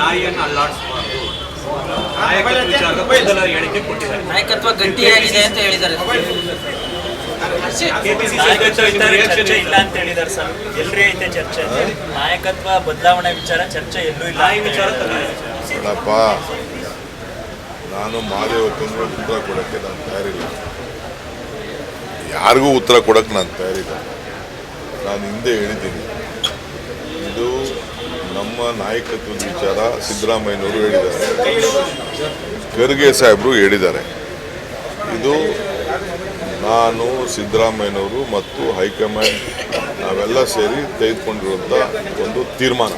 ನಾಯಿಯನ್ನು ಅಲ್ಲಾಡಿಸಬಾರ್ದು. ನಾಯಕತ್ವ ಮೊದಲ ಹೇಳಿಕೆ ಕೊಟ್ಟಿದ್ದಾರೆ. ನಾಯಕತ್ವ ಗಟ್ಟಿಯಾಗಿದೆ ಅಂತ ಹೇಳಿದ್ದಾರೆ. ಕೆಪಿಸಿಸಿ ಅಧ್ಯಕ್ಷ ಚರ್ಚೆ ಇಲ್ಲ ಅಂತ ಹೇಳಿದಾರೆ ಸರ್. ಎಲ್ರಿ ಐತೆ ಚರ್ಚೆ ನಾಯಕತ್ವ ಬದಲಾವಣೆ ವಿಚಾರ ಚರ್ಚೆ ಎಲ್ಲೂ ಇಲ್ಲ ನಾಯಿ ವಿಚಾರ ನೋಡಪ್ಪ ನಾನು ಮಾದೇವಕ್ಕಂಗೆ ಉತ್ತರ ಕೊಡೋಕ್ಕೆ ನಾನು ತಯಾರಿಲ್ಲ. ಯಾರಿಗೂ ಉತ್ತರ ಕೊಡೋಕ್ಕೆ ನಾನು ತಯಾರಿಲ್ಲ. ನಾನು ಹಿಂದೆ ಹೇಳಿದ್ದೀನಿ. ನಾಯಕತ್ವದ ವಿಚಾರ ಸಿದ್ದರಾಮಯ್ಯನವರು ಹೇಳಿದ್ದಾರೆ. ಖರ್ಗೆ ಸಾಹೇಬರು ಹೇಳಿದ್ದಾರೆ. ಇದು ನಾನು, ಸಿದ್ದರಾಮಯ್ಯನವರು ಮತ್ತು ಹೈಕಮಾಂಡ್ ನಾವೆಲ್ಲ ಸೇರಿ ತೆಗೆದುಕೊಂಡಿರುವಂಥ ಒಂದು ತೀರ್ಮಾನ.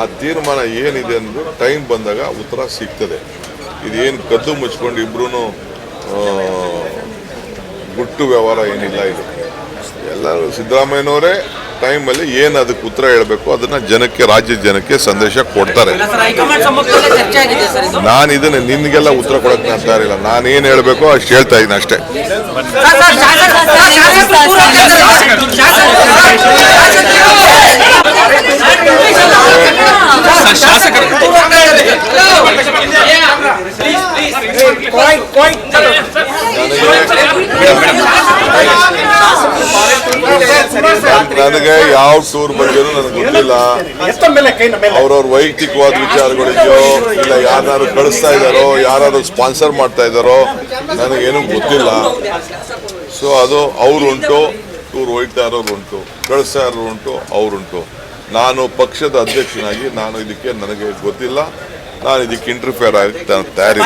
ಆ ತೀರ್ಮಾನ ಏನಿದೆ ಅಂದ್ರೆ ಟೈಮ್ ಬಂದಾಗ ಉತ್ತರ ಸಿಗ್ತದೆ. ಇದೇನು ಕದ್ದು ಮುಚ್ಕೊಂಡು ಇಬ್ಬರೂ ಗುಟ್ಟು ವ್ಯವಹಾರ ಏನಿಲ್ಲ ಇದು. ಎಲ್ಲರೂ ಸಿದ್ದರಾಮಯ್ಯನವರೇ ಟೈಮಲ್ಲಿ ಏನು ಅದಕ್ಕೆ ಉತ್ತರ ಹೇಳಬೇಕು ಅದನ್ನು ಜನಕ್ಕೆ ರಾಜ್ಯ ಜನಕ್ಕೆ ಸಂದೇಶ ಕೊಡ್ತಾರೆ ನಾನು ಇದನ್ನು ನಿನಗೆಲ್ಲ ಉತ್ತರ ಕೊಡಕ್ಕೆ ನಾನು ತಯಾರಿಲ್ಲ ನಾನು ಏನು ಹೇಳಬೇಕು ಅಷ್ಟು ಹೇಳ್ತಾ ಇದ್ದೀನಿ ಅಷ್ಟೇ ಸರ್, ಶಾಸಕ- ಸರ್, ಶಾಸಕರು ಪೂರ್ವ ನನಗೆ ಯಾವ ಟೂರ್ ಬಗ್ಗೆ ನನಗೆ ಗೊತ್ತಿಲ್ಲ ಅವ್ರವ್ರ ವೈಯಕ್ತಿಕವಾದ ವಿಚಾರಗಳಿದೆಯೋ ಇಲ್ಲ ಯಾರು ಕಳಿಸ್ತಾ ಇದ್ದಾರೋ ಯಾರು ಸ್ಪಾನ್ಸರ್ ಮಾಡ್ತಾ ಇದ್ದಾರೋ ನನಗೇನು ಗೊತ್ತಿಲ್ಲ ಸೊ ಅದು ಅವ್ರುಂಟು ಟೂರ್ ಹೋಗ್ತಾ ಇರೋರು ಉಂಟು ಕಳಿಸ್ತಾ ಇರೋರು ಉಂಟು ಅವರುಂಟು ನಾನು ಪಕ್ಷದ ಅಧ್ಯಕ್ಷನಾಗಿ ನಾನು ಇದಕ್ಕೆ ನನಗೆ ಗೊತ್ತಿಲ್ಲ ನಾನು ಇದಕ್ಕೆ ಇಂಟರ್ಫಿಯರ್ ಆಗಿ ತಯಾರಿಲ್ಲ